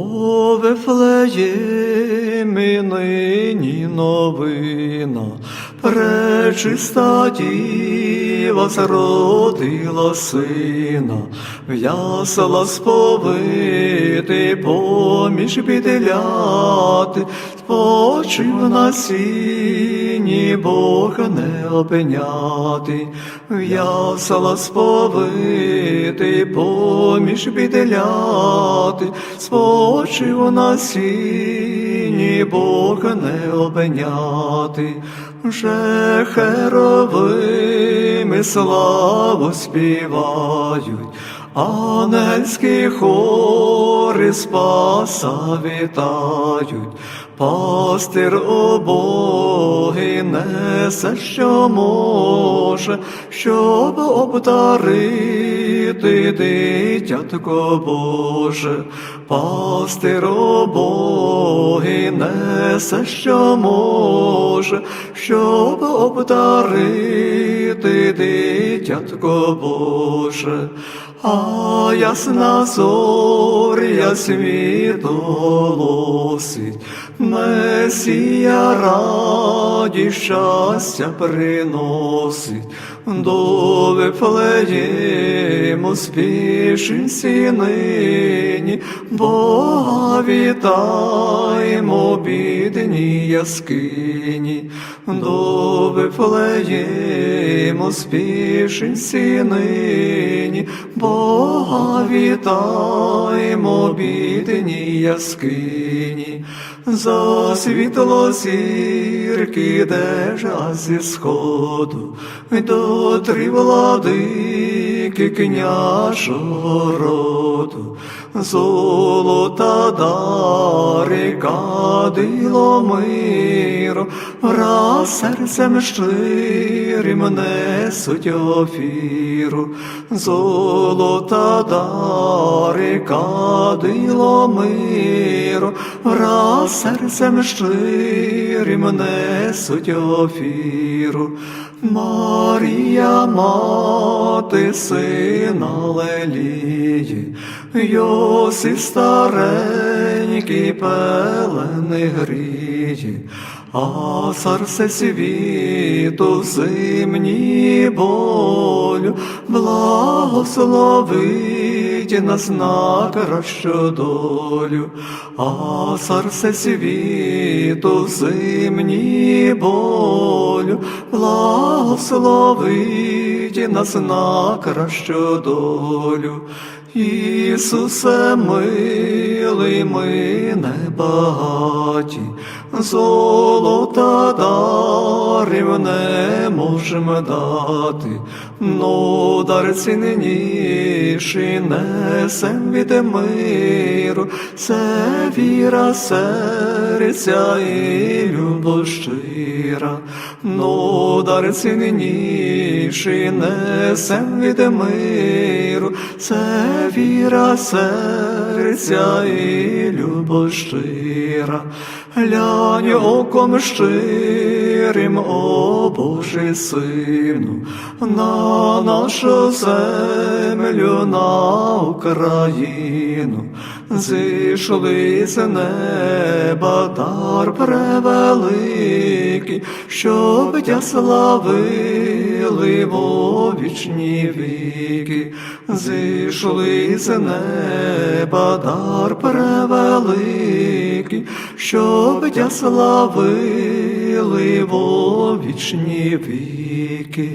О Вифлеємі нині новина, пречиста діва зродила сина, в'ясала сповити, поміж підляти, спочив на сіні, Бог не обняти, в'ясала сповити, поміж підляти, спочив на сіні, Бог не обняти, вже херовими славу співають, ангельські хори спаса вітають, пастир обоги несе, що може, щоб обдарити дитятко Боже, пастир обоги несе, що може, щоб обдарити дитятко Боже, а ясна зоря світу Месія раді щастя приносить, до Вифлеєму спішінці нині, Бога вітаємо, бідні яскині, до Вифлеєму спішінці нині, Бога вітаємо, бідні яскині, за світло зірки, де зі сходу, до три владики княжого роду, золота дари кадило миру, враз серцем щирим несуть офіру, золота дари кадило миру, враз серцем щирим несуть офіру. Марія, мати сина Лелії, Йосиф старенький пелени гріє, а царсе світу в болю, благословить нас на кращу долю, а царсе світу в болю, благословить нас на кращу долю. Ісусе милий, ми небагаті, золота дарів не можемо дати, но дар цінніший несем від миру, це віра серця і любов щира, но дар цінніший несем від миру, це віра серця і любов щира, глянь оком щирим, о Божий сину, на нашу землю, на Україну, зійшли з неба дар превеликий, щоб тя славили во вічні віки, зійшли з неба дар превеликий, щоб тя славили во вічні віки.